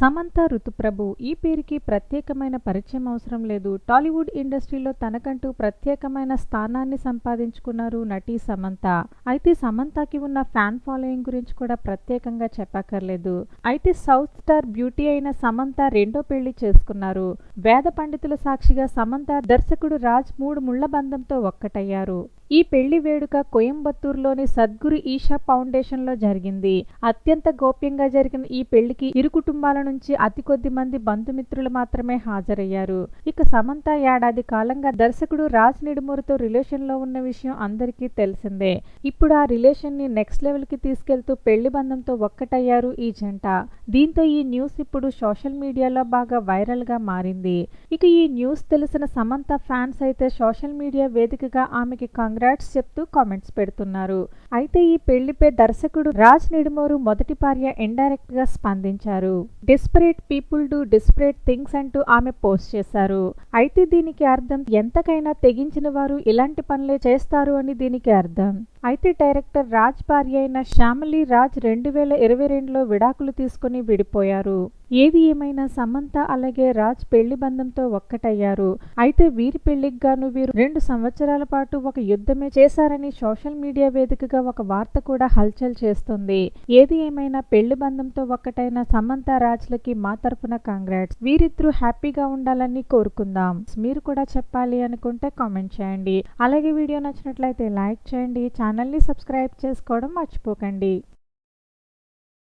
సమంత ఋతుప్రభు ఈ పేరుకి ప్రత్యేకమైన పరిచయం అవసరం లేదు. టాలీవుడ్ ఇండస్ట్రీలో తనకంటూ ప్రత్యేకమైన స్థానాన్ని సంపాదించుకున్నారు నటి సమంత. అయితే సమంతకి ఉన్న ఫ్యాన్ ఫాలోయింగ్ గురించి కూడా ప్రత్యేకంగా చెప్పక్కర్లేదు. అయితే సౌత్ స్టార్ బ్యూటీ అయిన సమంత రెండో పెళ్ళి చేసుకున్నారు. వేద పండితుల సాక్షిగా సమంత దర్శకుడు రాజ్ మూడు ముళ్ళ బంధంతో ఒక్కటయ్యారు. ఈ పెళ్ళి వేడుక కోయంబత్తూరులోని సద్గురు ఈషా ఫౌండేషన్లో జరిగింది. అత్యంత గోప్యంగా జరిగిన ఈ పెళ్ళికి ఇరు కుటుంబాల నుంచి అతి కొద్ది మంది బంధుమిత్రులు మాత్రమే హాజరయ్యారు. ఇక సమంత ఏడాది కాలంగా దర్శకుడు రాజ్ నిడుమూరితో రిలేషన్లో ఉన్న విషయం అందరికీ తెలిసిందే. ఇప్పుడు ఆ రిలేషన్ని నెక్స్ట్ లెవెల్కి తీసుకెళ్తూ పెళ్ళి బంధంతో ఒక్కటయ్యారు ఈ జంట. దీంతో ఈ న్యూస్ ఇప్పుడు సోషల్ మీడియాలో బాగా వైరల్గా మారింది. ఇక ఈ న్యూస్ తెలిసిన సమంత ఫ్యాన్స్ అయితే సోషల్ మీడియా వేదికగా ఆమెకి కంగ్రాట్స్ చెప్తూ కామెంట్స్ పెడుతున్నారు. అయితే ఈ పెళ్ళిపై దర్శకుడు రాజ్ నిడుమోరు మొదటి భార్య ఇండైరెక్ట్గా స్పందించారు. Desperate people do desperate things అంటూ ఆమె పోస్ట్ చేశారు. అయితే దీనికి అర్థం ఎంతకైనా తెగించిన వారు ఇలాంటి పనులే చేస్తారు అని దీనికి అర్థం. అయితే డైరెక్టర్ రాజ్ భార్య అయిన శ్యామలి రాజ్ రెండు వేల ఇరవై రెండులో విడాకులు తీసుకుని విడిపోయారు. ఏది ఏమైనా సమంత అలాగే రాజ్ పెళ్ళి బంధంతో ఒక్కటయ్యారు. అయితే వీరి పెళ్ళికి గాను వీరు రెండు సంవత్సరాల పాటు ఒక యుద్ధమే చేశారని సోషల్ మీడియా వేదికగా ఒక వార్త కూడా హల్చల్ చేస్తుంది. ఏది ఏమైనా పెళ్ళి బంధంతో ఒక్కటైన సమంత రాజ్లకి మా తరపున కాంగ్రాట్స్. వీరిద్దరూ హ్యాపీగా ఉండాలని కోరుకుందాం. మీరు కూడా చెప్పాలి అనుకుంటే కామెంట్ చేయండి. అలాగే వీడియో నచ్చినట్లయితే లైక్ చేయండి. ఛానల్ని సబ్స్క్రైబ్ చేసుకోవడం మర్చిపోకండి.